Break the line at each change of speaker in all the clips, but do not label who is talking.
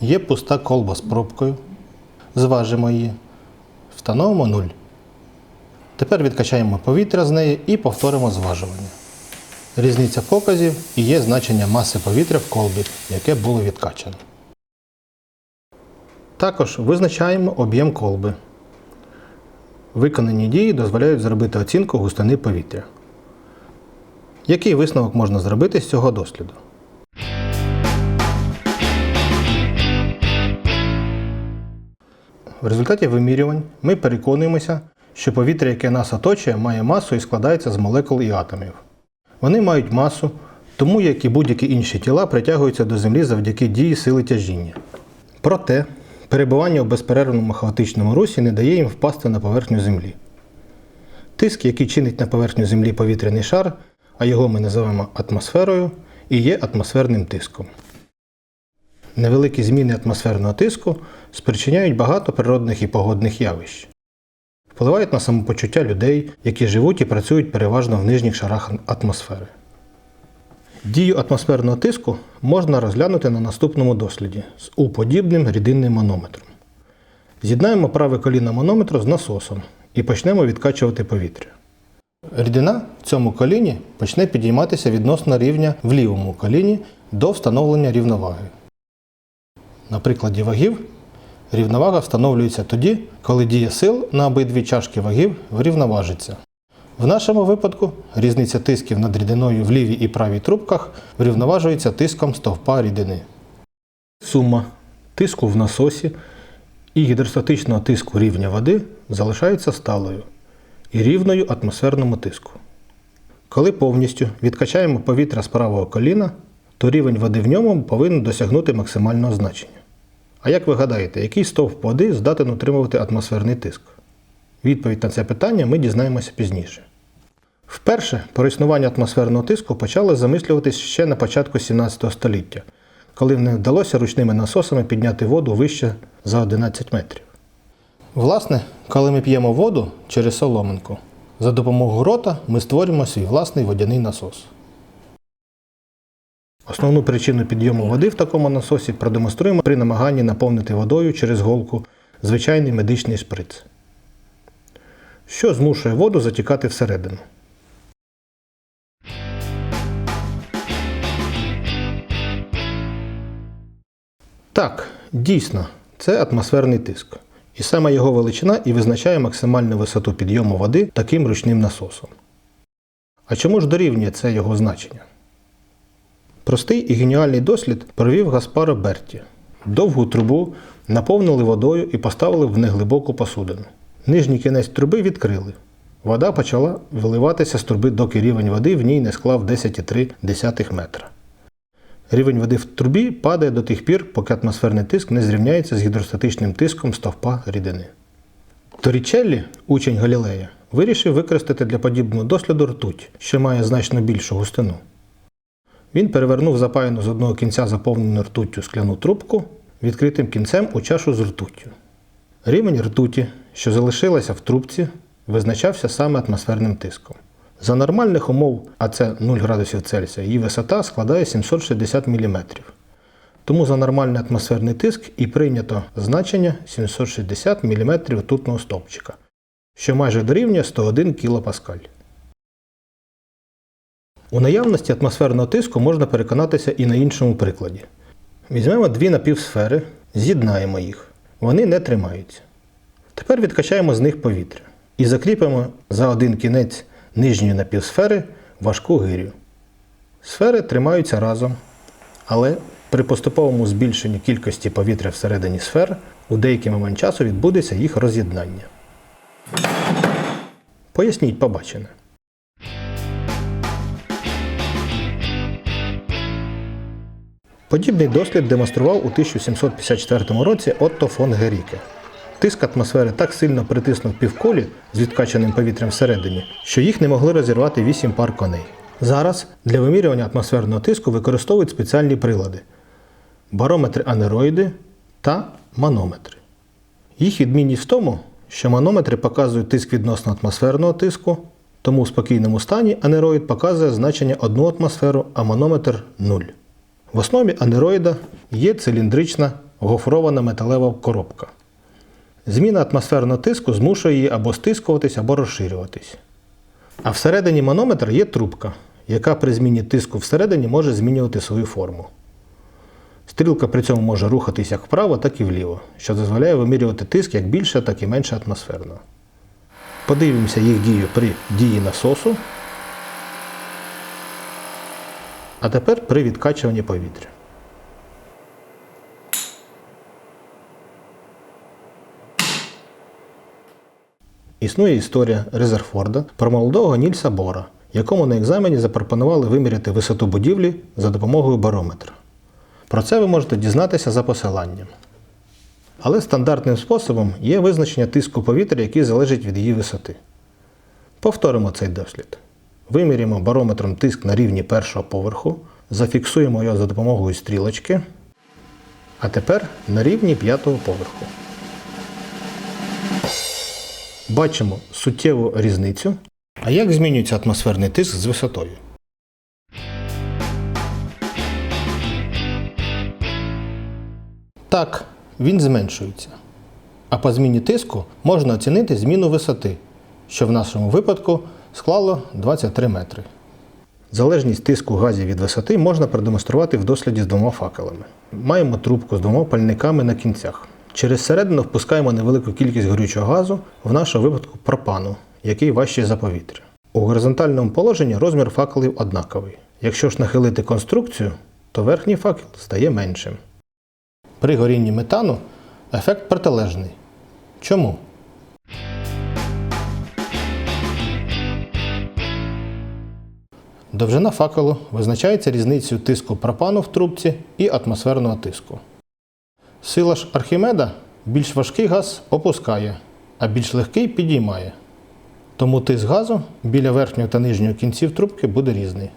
Є пуста колба з пробкою. Зважимо її. Встановимо 0. Тепер відкачаємо повітря з неї і повторимо зважування. Різниця показів і є значення маси повітря в колбі, яке було відкачано. Також визначаємо об'єм колби. Виконані дії дозволяють зробити оцінку густини повітря. Який висновок можна зробити з цього досліду? В результаті вимірювань ми переконуємося, що повітря, яке нас оточує, має масу і складається з молекул і атомів. Вони мають масу, тому як і будь-які інші тіла притягуються до Землі завдяки дії сили тяжіння. Проте, перебування у безперервному хаотичному русі не дає їм впасти на поверхню Землі. Тиск, який чинить на поверхню Землі повітряний шар, а його ми називаємо атмосферою, і є атмосферним тиском. Невеликі зміни атмосферного тиску спричиняють багато природних і погодних явищ. Впливають на самопочуття людей, які живуть і працюють переважно в нижніх шарах атмосфери. Дію атмосферного тиску можна розглянути на наступному досліді з У-подібним рідинним манометром. З'єднаємо праве коліно манометру з насосом і почнемо відкачувати повітря. Рідина в цьому коліні почне підійматися відносно рівня в лівому коліні до встановлення рівноваги. На прикладі вагів рівновага встановлюється тоді, коли дія сил на обидві чашки вагів врівноважиться. В нашому випадку різниця тисків над рідиною в лівій і правій трубках врівноважується тиском стовпа рідини. Сума тиску в насосі і гідростатичного тиску рівня води залишається сталою і рівною атмосферному тиску. Коли повністю відкачаємо повітря з правого коліна, то рівень води в ньому повинен досягнути максимального значення. А як ви гадаєте, який стовп води здатен утримувати атмосферний тиск? Відповідь на це питання ми дізнаємося пізніше. Вперше про існування атмосферного тиску почали замислюватись ще на початку 17 століття, коли не вдалося ручними насосами підняти воду вище за 11 метрів. Власне, коли ми п'ємо воду через соломинку, за допомогою рота ми створюємо свій власний водяний насос. Основну причину підйому води в такому насосі продемонструємо при намаганні наповнити водою через голку звичайний медичний шприц, що змушує воду затікати всередину. Так, дійсно, це атмосферний тиск. І саме його величина і визначає максимальну висоту підйому води таким ручним насосом. А чому ж дорівнює це його значення? Простий і геніальний дослід провів Гаспаро Берті. Довгу трубу наповнили водою і поставили в неглибоку посудину. Нижній кінець труби відкрили. Вода почала виливатися з труби, доки рівень води в ній не склав 10,3 метра. Рівень води в трубі падає до тих пір, поки атмосферний тиск не зрівняється з гідростатичним тиском стовпа рідини. Торічеллі, учень Галілея, вирішив використати для подібного досліду ртуть, що має значно більшу густину. Він перевернув запаяну з одного кінця заповнену ртуттю скляну трубку відкритим кінцем у чашу з ртуттю. Рівень ртуті, що залишилася в трубці, визначався саме атмосферним тиском. За нормальних умов, а це 0 градусів Цельсія, її висота складає 760 мм. Тому за нормальний атмосферний тиск і прийнято значення 760 мм ртутного стовпчика, що майже дорівнює 101 кПа. У наявності атмосферного тиску можна переконатися і на іншому прикладі. Візьмемо дві напівсфери, з'єднаємо їх. Вони не тримаються. Тепер відкачаємо з них повітря і закріпимо за один кінець нижньої напівсфери важку гирю. Сфери тримаються разом, але при поступовому збільшенні кількості повітря всередині сфер у деякий момент часу відбудеться їх роз'єднання. Поясніть побачене. Подібний дослід демонстрував у 1754 році Отто фон Геріке. Тиск атмосфери так сильно притиснув півколі з відкачаним повітрям всередині, що їх не могли розірвати вісім пар коней. Зараз для вимірювання атмосферного тиску використовують спеціальні прилади барометри анероїди та манометри. Їх відмінність в тому, що манометри показують тиск відносно атмосферного тиску, тому у спокійному стані анероїд показує значення 1 атмосферу, а манометр 0. В основі анероїда є циліндрична гофрована металева коробка. Зміна атмосферного тиску змушує її або стискуватись, або розширюватись. А всередині манометра є трубка, яка при зміні тиску всередині може змінювати свою форму. Стрілка при цьому може рухатись як вправо, так і вліво, що дозволяє вимірювати тиск як більше, так і менше атмосферного. Подивимося їх дію при дії насосу. А тепер при відкачуванні повітря. Існує історія Резерфорда про молодого Нільса Бора, якому на екзамені запропонували виміряти висоту будівлі за допомогою барометра. Про це ви можете дізнатися за посиланням. Але стандартним способом є визначення тиску повітря, який залежить від її висоти. Повторимо цей дослід. Виміряємо барометром тиск на рівні першого поверху, зафіксуємо його за допомогою стрілочки. А тепер на рівні п'ятого поверху. Бачимо суттєву різницю. А як змінюється атмосферний тиск з висотою? Так, він зменшується. А по зміні тиску можна оцінити зміну висоти, що в нашому випадку склало 23 метри. Залежність тиску газів від висоти можна продемонструвати в досліді з двома факелами. Маємо трубку з двома пальниками на кінцях. Через середину впускаємо невелику кількість горючого газу, в нашому випадку пропану, який важчий за повітря. У горизонтальному положенні розмір факелів однаковий. Якщо ж нахилити конструкцію, то верхній факел стає меншим. При горінні метану ефект протилежний. Чому? Довжина факелу визначається різницею тиску пропану в трубці і атмосферного тиску. Сила ж Архімеда більш важкий газ опускає, а більш легкий підіймає. Тому тиск газу біля верхнього та нижнього кінців трубки буде різний.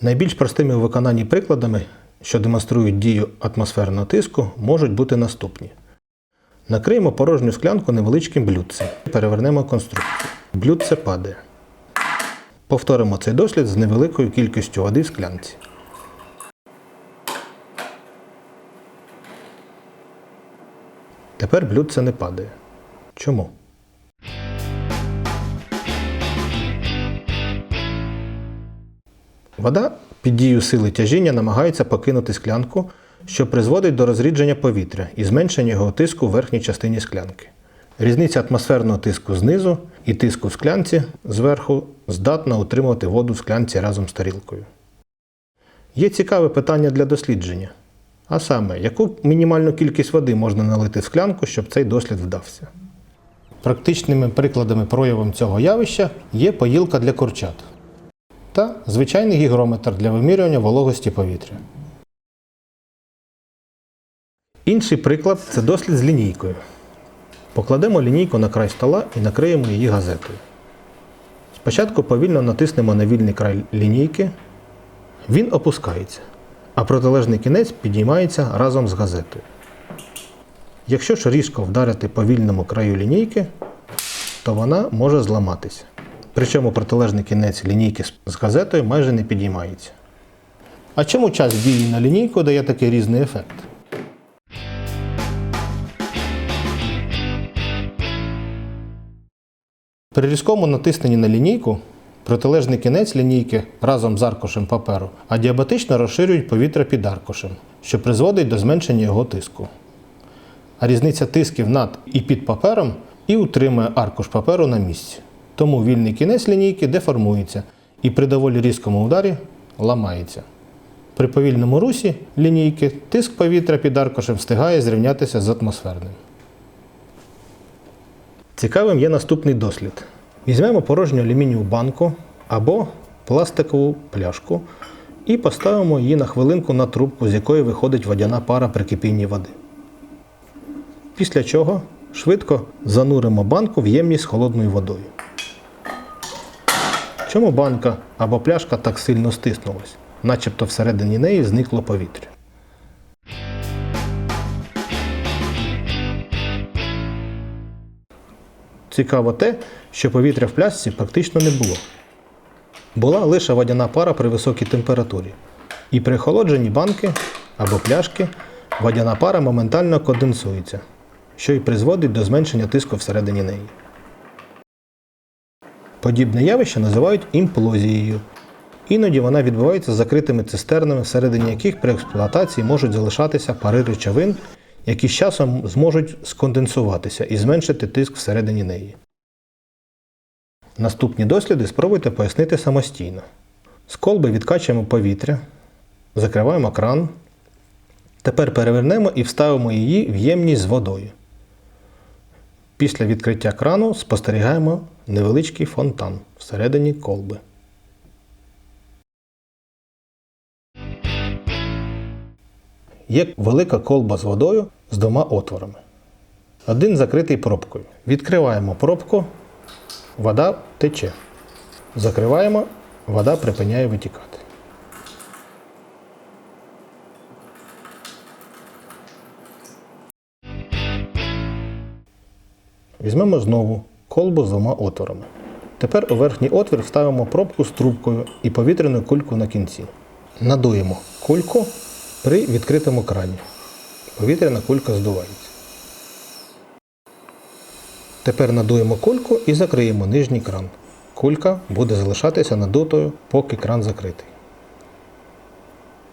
Найбільш простими у виконанні прикладами, що демонструють дію атмосферного тиску, можуть бути наступні. Накриємо порожню склянку невеличким блюдцем. Перевернемо конструкцію. Блюдце падає. Повторимо цей дослід з невеликою кількістю води в склянці. Тепер блюдце не падає. Чому? Вода під дією сили тяжіння намагається покинути склянку, що призводить до розрідження повітря і зменшення його тиску в верхній частині склянки. Різниця атмосферного тиску знизу і тиску в склянці зверху здатна утримувати воду в склянці разом з тарілкою. Є цікаве питання для дослідження. А саме, яку мінімальну кількість води можна налити в склянку, щоб цей дослід вдався? Практичними прикладами проявом цього явища є поїлка для курчат та звичайний гігрометр для вимірювання вологості повітря. Інший приклад це дослід з лінійкою. Покладемо лінійку на край стола і накриємо її газетою. Спочатку повільно натиснемо на вільний край лінійки. Він опускається, а протилежний кінець підіймається разом з газетою. Якщо ж різко вдарити по вільному краю лінійки, то вона може зламатися. Причому протилежний кінець лінійки з газетою майже не підіймається. А чому час дії на лінійку дає такий різний ефект? При різкому натисненні на лінійку протилежний кінець лінійки разом з аркушем паперу адіабатично розширюють повітря під аркушем, що призводить до зменшення його тиску. А різниця тисків над і під папером і утримує аркуш паперу на місці. Тому вільний кінець лінійки деформується і при доволі різкому ударі ламається. При повільному русі лінійки тиск повітря під аркушем встигає зрівнятися з атмосферним. Цікавим є наступний дослід. Візьмемо порожню алюмінієву банку або пластикову пляшку і поставимо її на хвилинку на трубку, з якої виходить водяна пара при кипінні води. Після чого швидко зануримо банку в ємність холодною водою. Чому банка або пляшка так сильно стиснулась, начебто всередині неї зникло повітря? Цікаво те, що повітря в пляшці практично не було. Була лише водяна пара при високій температурі. І при охолодженні банки або пляшки водяна пара моментально конденсується, що й призводить до зменшення тиску всередині неї. Подібне явище називають імплозією. Іноді вона відбувається з закритими цистернами, всередині яких при експлуатації можуть залишатися пари речовин, які з часом зможуть сконденсуватися і зменшити тиск всередині неї. Наступні досліди спробуйте пояснити самостійно. З колби відкачуємо повітря, закриваємо кран. Тепер перевернемо і вставимо її в ємність з водою. Після відкриття крану спостерігаємо невеличкий фонтан всередині колби. Є велика колба з водою з двома отворами. Один закритий пробкою. Відкриваємо пробку, вода тече. Закриваємо, вода припиняє витікати. Візьмемо знову колбу з двома отворами. Тепер у верхній отвір вставимо пробку з трубкою і повітряну кульку на кінці. Надуємо кульку при відкритому крані. Повітряна кулька здувається. Тепер надуємо кульку і закриємо нижній кран. Кулька буде залишатися надутою, поки кран закритий.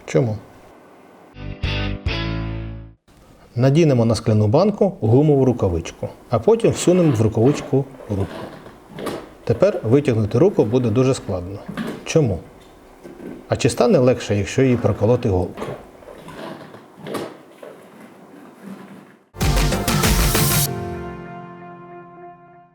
Чому? Надінемо на скляну банку гумову рукавичку, а потім всунемо в рукавичку руку. Тепер витягнути руку буде дуже складно. Чому? А чи стане легше, якщо її проколоти голкою?